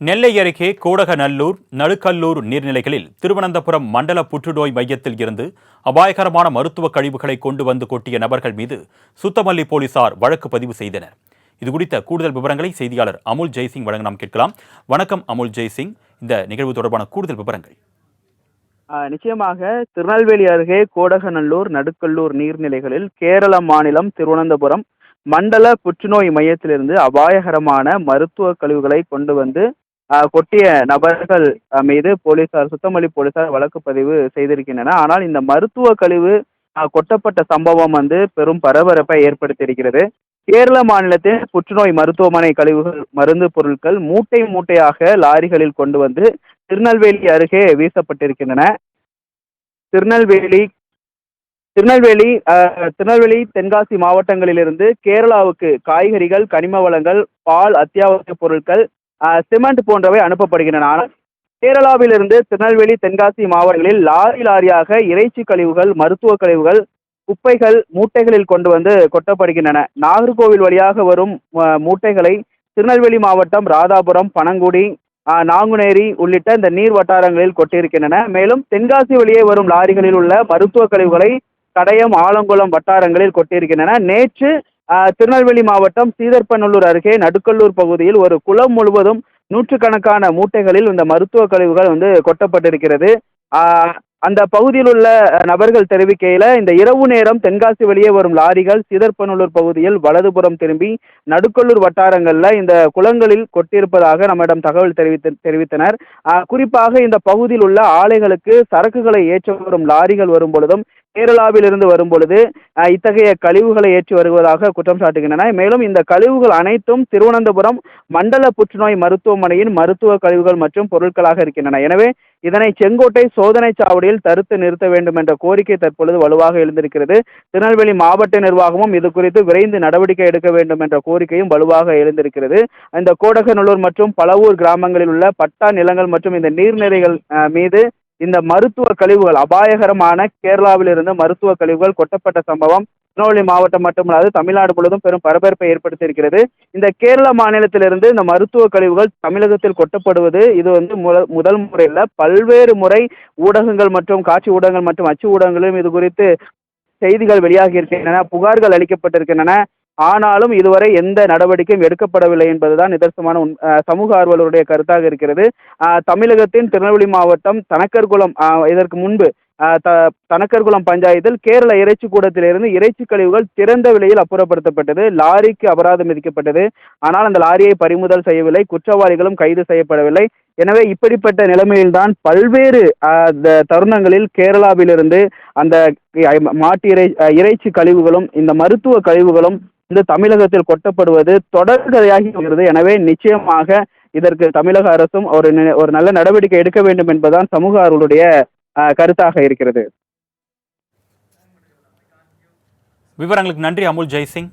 நெல்லை அருகே கோடகநல்லூர் நடுக்கல்லூர் நீர்நிலைகளில் திருவனந்தபுரம் மண்டல புற்றுநோய் மையத்தில் இருந்து அபாயகரமான மருத்துவ கழிவுகளை கொண்டு வந்து கொட்டிய நபர்கள் மீது சுத்தமல்லி போலீசார் வழக்கு பதிவு செய்தனர். இது குறித்த கூடுதல் விவரங்களை செய்தியாளர் அமுல் ஜெய்சிங் வழங்க நாம் கேட்கலாம். வணக்கம் அமுல் ஜெய்சிங். இந்த நிகழ்வு தொடர்பான கூடுதல் விவரங்கள். நிச்சயமாக திருநெல்வேலி அருகே கோடகநல்லூர் நடுக்கல்லூர் நீர்நிலைகளில் கேரள மாநிலம் திருவனந்தபுரம் மண்டல புற்றுநோய் மையத்திலிருந்து அபாயகரமான மருத்துவ கழிவுகளை கொண்டு வந்து கொட்டிய நபர்கள் மீது போலீசார் சுத்தமல்லி போலீசார் வழக்கு பதிவு செய்திருக்கின்றனர் ஆனால் இந்த மருத்துவ கழிவு கொட்டப்பட்ட சம்பவம் வந்து பெரும் பரபரப்பை ஏற்படுத்தியிருக்கிறது. கேரள மாநிலத்தில் புற்றுநோய் மருத்துவமனை கழிவுகள் மருந்து பொருட்கள் மூட்டை மூட்டையாக லாரிகளில் கொண்டு வந்து திருநெல்வேலி அருகே வீசப்பட்டிருக்கின்றன. திருநெல்வேலி திருநெல்வேலி திருநெல்வேலி தென்காசி மாவட்டங்களிலிருந்து கேரளாவுக்கு காய்கறிகள் கனிம வளங்கள் பால் அத்தியாவசிய பொருட்கள் சிமெண்ட் போன்றவை அனுப்பப்படுகின்றன. ஆனால் கேரளாவிலிருந்து திருநெல்வேலி தென்காசி மாவட்டங்களில் லாரி லாரியாக இறைச்சி கழிவுகள் மருத்துவ கழிவுகள் குப்பைகள் மூட்டைகளில் கொண்டு வந்து கொட்டப்படுகின்றன. நாகர்கோவில் வழியாக வரும் மூட்டைகளை திருநெல்வேலி மாவட்டம் ராதாபுரம் பனங்குடி நாங்குநேரி உள்ளிட்ட இந்த நீர் வட்டாரங்களில் கொட்டியிருக்கின்றன. மேலும் தென்காசி வழியே வரும் லாரிகளில் உள்ள மருத்துவ கழிவுகளை கடையம் ஆலங்குளம் வட்டாரங்களில் கொட்டியிருக்கின்றன. நேற்று திருநெல்வேலி மாவட்டம் சீதர்பநல்லூர் அருகே நடுக்கல்லூர் பகுதியில் ஒரு குளம் முழுவதும் நூற்றுக்கணக்கான மூட்டைகளில் இந்த மருத்துவ கழிவுகள் வந்து கொட்டப்பட்டிருக்கிறது. அந்த பகுதியில் உள்ள நபர்கள் தெரிவிக்கையில் இந்த இரவு நேரம் தென்காசி வெளியே வரும் லாரிகள் சீதர்பநல்லூர் பகுதியில் வலதுபுறம் திரும்பி நடுக்கல்லூர் வட்டாரங்களில் இந்த குளங்களில் கொட்டியிருப்பதாக நம்மிடம் தகவல் தெரிவித்து தெரிவித்தனர். குறிப்பாக இந்த பகுதியில் உள்ள ஆலைகளுக்கு சரக்குகளை ஏற்ற வரும் லாரிகள் வரும் பொழுதும் கேரளாவிலிருந்து வரும் பொழுது இத்தகைய கழிவுகளை ஏற்றி வருவதாக குற்றம் சாட்டுகின்றன. மேலும் இந்த கழிவுகள் அனைத்தும் திருவனந்தபுரம் மண்டல புற்றுநோய் மருத்துவமனையின் மருத்துவ கழிவுகள் மற்றும் பொருட்களாக இருக்கின்றன. எனவே இதனை செங்கோட்டை சோதனை சாவடியில் தடுத்து நிறுத்த வேண்டும் என்ற கோரிக்கை தற்பொழுது வலுவாக எழுந்திருக்கிறது. திருநெல்வேலி மாவட்ட நிர்வாகமும் இது குறித்து விரைந்து நடவடிக்கை எடுக்க வேண்டும் என்ற கோரிக்கையும் வலுவாக எழுந்திருக்கிறது. இந்த கோடகநல்லூர் மற்றும் பலவூர் கிராமங்களில் உள்ள பட்டா நிலங்கள் மற்றும் இந்த நீர்நிலைகள் மீது இந்த மருத்துவ கழிவுகள் அபாயகரமான கேரளாவிலிருந்து மருத்துவ கழிவுகள் கொட்டப்பட்ட சம்பவம் திருநெல்வேலி மாவட்டம் மட்டுமல்லாது தமிழ்நாடு முழுவதும் பெரும் பரபரப்பை ஏற்படுத்தியிருக்கிறது. இந்த கேரள மாநிலத்திலிருந்து இந்த மருத்துவ கழிவுகள் தமிழகத்தில் கொட்டப்படுவது இது வந்து முதல் முறையில் பல்வேறு முறை ஊடகங்கள் மற்றும் காட்சி ஊடகங்கள் மற்றும் அச்சு ஊடகங்களிலும் இது குறித்து செய்திகள் வெளியாகி இருக்கின்றன புகார்கள் அளிக்கப்பட்டிருக்கின்றன. ஆனாலும் இதுவரை எந்த நடவடிக்கையும் எடுக்கப்படவில்லை என்பதுதான் நிதர்சனமான உண்- சமூக ஆர்வலருடைய கருத்தாக இருக்கிறது. தமிழகத்தின் திருநெல்வேலி மாவட்டம் தனக்கர்குளம் இதற்கு முன்பு த தனக்கர்குளம் பஞ்சாயத்தில் கேரள இறைச்சி கூடத்திலிருந்து இறைச்சி கழிவுகள் திறந்த விலையில் அப்புறப்படுத்தப்பட்டது. லாரிக்கு அபராதம் விதிக்கப்பட்டது. ஆனால் அந்த லாரியை பறிமுதல் செய்யவில்லை. குற்றவாளிகளும் கைது செய்யப்படவில்லை. எனவே இப்படிப்பட்ட நிலைமையில்தான் பல்வேறு த- தருணங்களில் கேரளாவிலிருந்து அந்த மாட்டு இறை இறைச்சி கழிவுகளும் இந்த மருத்துவ கழிவுகளும் இந்த தமிழகத்தில் கொட்டப்படுவது தொடர்கதையாகி வருகிறது. எனவே நிச்சயமாக இதற்கு தமிழக அரசும் ஒரு ஒரு நல்ல நடவடிக்கை எடுக்க வேண்டும் என்பதுதான் சமூக ஆர்வலுடைய கருத்தாக இருக்கிறது. விவரங்களுக்கு நன்றி அமுல் ஜெய்சிங்.